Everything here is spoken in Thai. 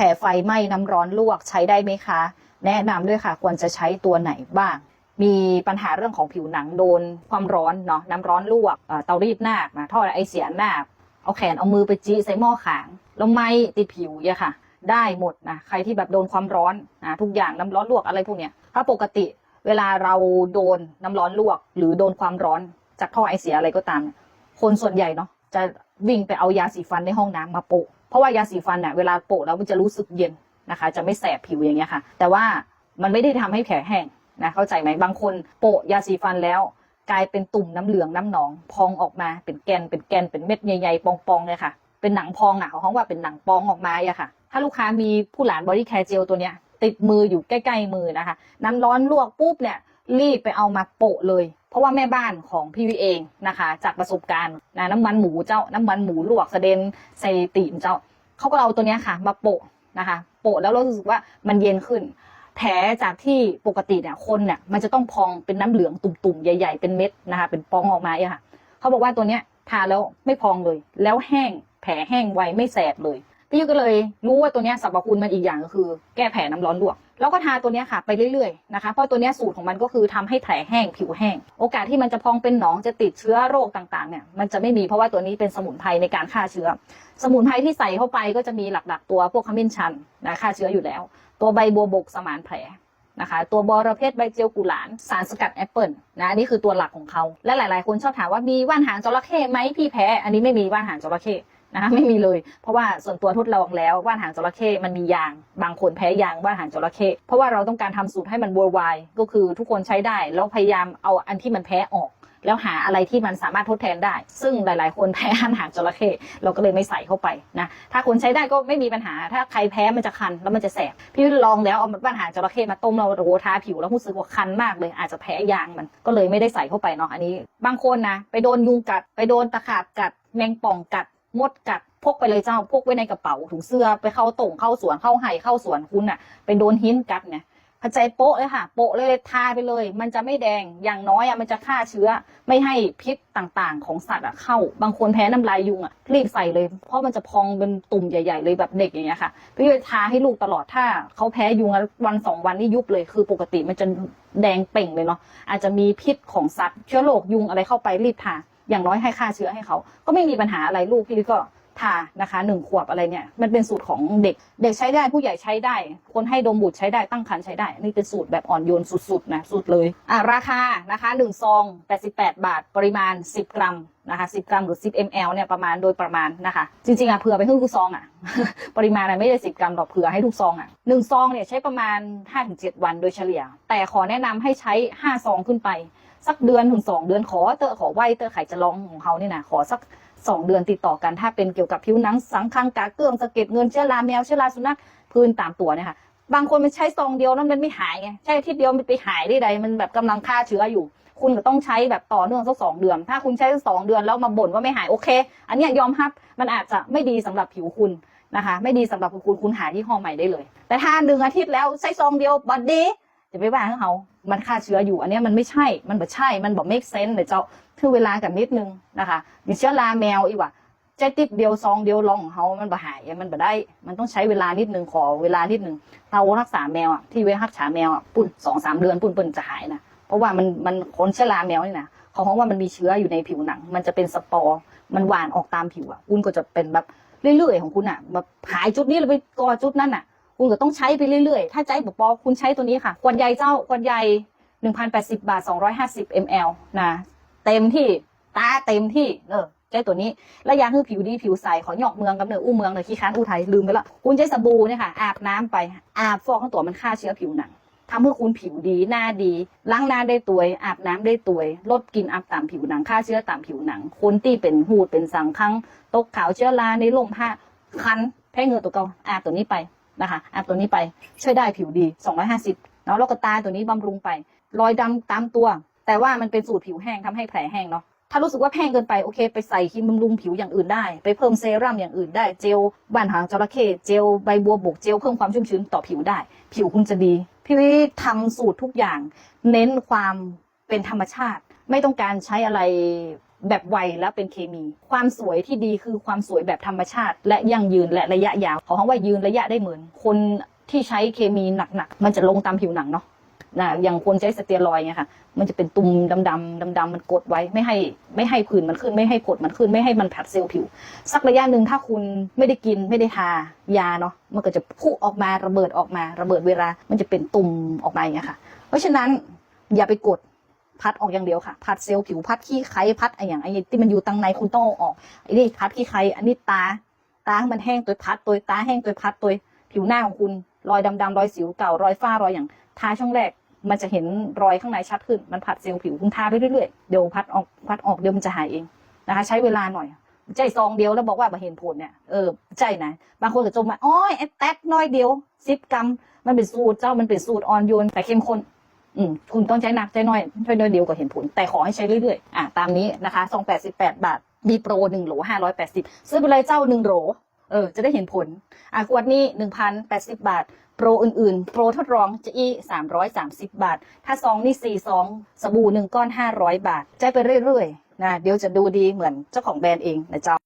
ผลไฟไหม้น้ำร้อนลวกใช้ได้ไหมคะ แนะนำด้วยค่ะ ควรจะใช้ตัวไหนบ้าง มีปัญหาเรื่องของผิวหนังโดนความร้อนเนาะน้ำร้อนลวกเตารีดหน้านะท่อไอเสียหน้าเอาแขนเอามือไปจี้ใส่หม้อขางแล้วไหม้ติดผิวเนี่ยค่ะ ได้หมดนะใครที่แบบโดนความร้อนนะทุกอย่างน้ำร้อนลวกอะไรพวกเนี้ยถ้าปกติเวลาเราโดนน้ำร้อนลวก หรือโดนความร้อนจากท่อไอเสียอะไรก็ตาม คนส่วนใหญ่เนาะจะวิ่งไปเอายาสีฟันในห้องน้ำมาโปะ เพราะว่ายาสีฟันเนี่ยเวลาโปะแล้วมันจะรู้สึกเย็นนะคะ จะไม่แสบผิวอย่างเงี้ยค่ะ แต่ว่ามันไม่ได้ทำให้แผลแห้งนะเข้าใจไหมบางคนโปะยาสีฟันแล้ว กลายเป็นตุ่มน้ำเหลืองน้ำหนอง พองออกมาเป็นแกนเป็นแกนเป็นเม็ดใหญ่ๆปองๆเลยค่ะเป็นหนังพองอะเขาว่าเป็นหนังปองออกมาอะค่ะ ถ้าลูกค้ามีผู้หลานบอดี้แคร์เจลตัวเนี้ยติดมืออยู่ใกล้ ๆ มือนะคะ น้ำร้อนลวกปุ๊บเนี่ย รีบไปเอามาโปะเลย เพราะว่าแม่บ้านของพี่วิเองนะคะ จากประสบการณ์นะน้ำมันหมูเจ้าน้ำมันหมูลวกสะเด็นใส่ตีนเจ้าเขาก็เอาตัวนี้ค่ะ มาโปะนะคะ โปะแล้วเรารู้สึกว่ามันเย็นขึ้น แผลจากที่ปกติเนี่ยคนเนี่ยมันจะต้องพองเป็นน้ำเหลืองตุ่มๆใหญ่ ๆเป็นเม็ดนะคะ เป็นปองออกมาอะค่ะเขาบอกว่าตัวเนี้ยทาแล้วไม่พองเลย แล้วแห้งแผลแห้งไวไม่แสบเลย พี่ยุก็เลยรู้ว่าตัวเนี้ยสรรพคุณมันอีกอย่างก็คือ แก้แผลน้ำร้อนลวก แล้วก็ทาตัวนี้ค่ะไปเรื่อยๆนะคะเพราะตัวนี้สูตรของมันก็คือทำให้แผลแห้งผิวแห้ง โอกาสที่มันจะพองเป็นหนองจะติดเชื้อโรคต่างๆเนี่ยมันจะไม่มีเพราะว่าตัวนี้เป็นสมุนไพรในการฆ่าเชื้อ สมุนไพรที่ใส่เข้าไปก็จะมีหลักๆ ตัวพวกขมิ้นชันนะฆ่าเชื้ออยู่แล้ว ตัวใบบัวบกสมานแผลนะคะตัวบอระเพ็ดใบเจียวกุหลานสารสกัดแอปเปิลนะนี่คือตัวหลักของเขา และหลาย ๆ คนชอบถามว่ามีว่านหางจระเข้ไหมพี่แพ้ อันนี้ไม่มีว่านหางจระเข้ นะคะไม่มีเลย เพราะว่าส่วนตัวทดลองแล้วว่านหางจระเข้มันมียาง บางคนแพ้ยางว่านหางจระเข้เพราะว่าเราต้องการทำสูตรให้มัน worldwide ก็คือทุกคนใช้ได้แล้วพยายามเอาอันที่มันแพ้ออก แล้วหาอะไรที่มันสามารถทดแทนได้ ซึ่งหลาย ๆ คนแพ้อาหารจระเข้เราก็เลยไม่ใส่เข้าไปนะถ้าคนใช้ได้ก็ไม่มีปัญหา ถ้าใครแพ้มันจะคันแล้วมันจะแสบพี่ลองแล้วเอาปัญหารจระเข้มาต้มเราโรทาผิวแล้วรู้สึกว่าคันมากเลย อาจจะแพ้ยางมันก็เลยไม่ได้ใส่เข้าไปเนาะอันนี้ บางคนนะไปโดนยุงกัด ไปโดนตะขาบกัด แมงป่องกัด มดกัดพกไปเลยเจ้าพกไว้ในกระเป๋าถุงเสื้อไปเข้าตรงเข้าสวนเข้าไห่เข้าสวนคุณอะไปโดนหินกัดเนี่ยกระจายโปะเลยค่ะ โปะเลยทาไปเลย มันจะไม่แดงอย่างน้อยอะมันจะฆ่าเชื้อ ไม่ให้พิษต่างๆ ของสัตว์อะเข้า บางคนแพ้น้ำลายยุงอะรีบใส่เลย เพราะมันจะพองเป็นตุ่มใหญ่ ๆ เลยแบบเด็กอย่างเงี้ยค่ะพี่เลยทาให้ลูกตลอดถ้าเขาแพ้ยุงวันสองวันนี่ยุบเลยคือปกติมันจะแดงเป่งเลยเนาะอาจจะมีพิษของสัตว์เชื้อโรคยุงอะไรเข้าไปรีบทา อย่างน้อยให้ฆ่าเชื้อให้เขา ก็ไม่มีปัญหาอะไรลูกพี่ก็ทานะคะหนึ่งขวบอะไรเนี่ย มันเป็นสูตรของเด็ก เด็กใช้ได้ผู้ใหญ่ใช้ได้ คนให้ดมบุตรใช้ได้ตั้งครรภ์ใช้ได้ นี่เป็นสูตรแบบอ่อนโยนสุดๆนะสุดเลยอะราคานะคะหนึ่งซอง88บาท ปริมาณ10กรัมนะคะ10กรัมหรือ10 ml เนี่ยประมาณโดยประมาณนะคะ จริงๆอะเผื่อไปครึ่งซองอะ ปริมาณไม่ได้10กรัมหรอกเผื่อให้ทุกซองอะหนึ่งซองเนี่ยใช้ประมาณ5-7วันโดยเฉลี่ย แต่ขอแนะนำให้ใช้5ซองขึ้นไป สักเดือนถึงสองเดือนขอเตอขอไหวเตอไข่จะร้องของเขาเนี่ยนะขอสักสองเดือนติดต่อกันถ้าเป็นเกี่ยวกับผิวหนังสังคังกาเกลื่องสะเก็ดเงินเชื้อราแมวเชื้อราสุนัขพื้นตามตัวเนี่ยค่ะบางคนมันใช้ซองเดียวแล้วมันไม่หายไงใช้อาทิตย์เดียวมันไปหายได้ใดมันแบบกำลังฆ่าเชื้ออยู่ คุณก็ต้องใช้แบบต่อเนื่องสักสองเดือน ถ้าคุณใช้สักสองเดือนแล้วมาบ่นว่าไม่หายโอเค อันนี้ยอมรับมันอาจจะไม่ดีสำหรับผิวคุณนะคะ ไม่ดีสำหรับคุณคุณหายี่ห้องใหม่ได้เลย แต่ถ้าหนึ่งอาทิตย์แล้วใช้ซองเดียวบัดดีจะไปว่าเขา มันฆ่าเชื้ออยู่ อันนี้มันไม่ใช่ มันบ่ใช่ มันบ่ make sense เลยเจ้าคือเวลากันนิดนึงนะคะมีเชื้อราแมวอีกว่ะใจติดเดียวซองเดียวลองของเขามันบ่หาย มันบ่ได้ มันต้องใช้เวลานิดนึงขอเวลานิดนึงเรารักษาแมวอะที่เวรักษาแมวอะปุ่นสองสามเดือนปุ่นปุ่นจะหายนะ เพราะว่ามันมันคนเชื้อราแมวนี่นะเขาเพราะว่ามันมีเชื้ออยู่ในผิวหนัง มันจะเป็นสปอร์ มันหวานออกตามผิวอะคุณก็จะเป็นแบบเรื่อยๆของคุณอะแบบหายจุดนี้แล้วไปก่อจุดนั้นอะ คุณก็ต้องใช้ไปเรื่อยๆ ถ้าใจบอกปอคุณใช้ตัวนี้ค่ะขวดใหญ่เจ้าขวดใหญ่1,080 บาท 250 ml นะเต็มที่ตาเต็มที่เออใช้ตัวนี้และยาคือผิวดีผิวใสขอหยอกเมืองกับเนื้ออู้เมืองเลยขี้ค้านอู้ไทยลืมไปละคุณใช้สบู่เนี่ยค่ะอาบน้ำไปอาบฟอกทั้งตัวมันฆ่าเชื้อผิวหนังทำให้คุณผิวดีหน้าดี ล้างหน้าได้ตัวยอาบน้ำได้ตัวยลดกลินอับตามผิวหนังฆ่าเชื้อตามผิวหนังคนที่เป็นหูดเป็นสังคังตกขาวเชื้อราในลมผ้าคันแพ้เหงือตัวเก่าอาบตัวนี้ไป นะคะอาบตัวนี้ไปช่วยได้ผิวดี 250เนาะแล้วก็ตาตัวนี้บำรุงไป รอยดำตามตัว แต่ว่ามันเป็นสูตรผิวแห้งทำให้แผลแห้งเนาะถ้ารู้สึกว่าแห้งเกินไปโอเค ไปใส่ครีมบำรุงผิวอย่างอื่นได้ ไปเพิ่มเซรั่มอย่างอื่นได้เจลบ้านหางจระเข้เจลใบบัวบกเจลเพิ่มความชุ่มชื้นต่อผิวได้ ผิวคุณจะดี พี่วิทำสูตรทุกอย่าง เน้นความเป็นธรรมชาติ ไม่ต้องการใช้อะไร แบบไวและเป็นเคมี ความสวยที่ดีคือความสวยแบบธรรมชาติ และยั่งยืนและระยะยาวขอคำว่ายืนระยะได้เหมือน คนที่ใช้เคมีหนักๆมันจะลงตามผิวหนังเนาะนะอย่างคนใช้สเตียรอยด์เนี่ยค่ะ มันจะเป็นตุ่มดำๆดำๆมันกดไว้ไม่ให้ไม่ให้ผื่นมันขึ้นไม่ให้ผดมันขึ้นไม่ให้มันผัดเซลล์ผิว สักระยะหนึ่งถ้าคุณไม่ได้กินไม่ได้ทายาเนาะมันก็จะพุ่งออกมาระเบิดออกมา ระเบิดเวลา มันจะเป็นตุ่มออกมาอย่างเงี้ยค่ะ เพราะฉะนั้นอย่าไปกด พัดออกอย่างเดียวค่ะ พัดเซลล์ผิวพัดขี้ไคพัดไรอย่างไอ้ที่มันอยู่ตังในคุณต้องเอาออกไอ้นี่พัดขี้ไคอันนี้ตา ตาให้มันแห้งตัวพัดตัวตาแห้งตัวพัดตัวผิวหน้าของคุณรอยดำๆรอยสิวเก่ารอยฝ้ารอยอย่างทาช่องแรกมันจะเห็นรอยข้างในชัดขึ้น มันผัดเซลล์ผิวคุณทาไปเรื่อยๆ เดี๋ยวพัดออกพัดออกเดี๋ยวมันจะหายเองนะคะ ใช้เวลาหน่อย ใจซองเดียวแล้วบอกว่ามาเห็นผลเนี่ยเออใจนะบางคนก็จมมาอ้อยไอ้แท็กน้อยเดียวสิบกรัมมันเป็นสูตรเจ้ามันเป็นสูตรอ่อนโยนแต่เข้มข้น อืมคุณต้องใช้หนักใช้น้อยใช้น้อยเดียวก็เห็นผล แต่ขอให้ใช้เรื่อยๆอะตามนี้นะคะซองแปดสิบแปดบาทมีโปรหนึ่งโหลห้าร้อยแปดสิบซื้อไปเลยเจ้าหนึ่งโหลเออจะได้เห็นผลอะขวดนี้หนึ่งพันแปดสิบบาท โปรอื่นๆ โปรทดลองจะอีสามร้อยสามสิบบาท ถ้าซองนี่สี่ซองสบู่หนึ่งก้อนห้าร้อยบาทใจไปเรื่อยๆนะเดี๋ยวจะดูดีเหมือนเจ้าของแบรนด์เองนะเจ้า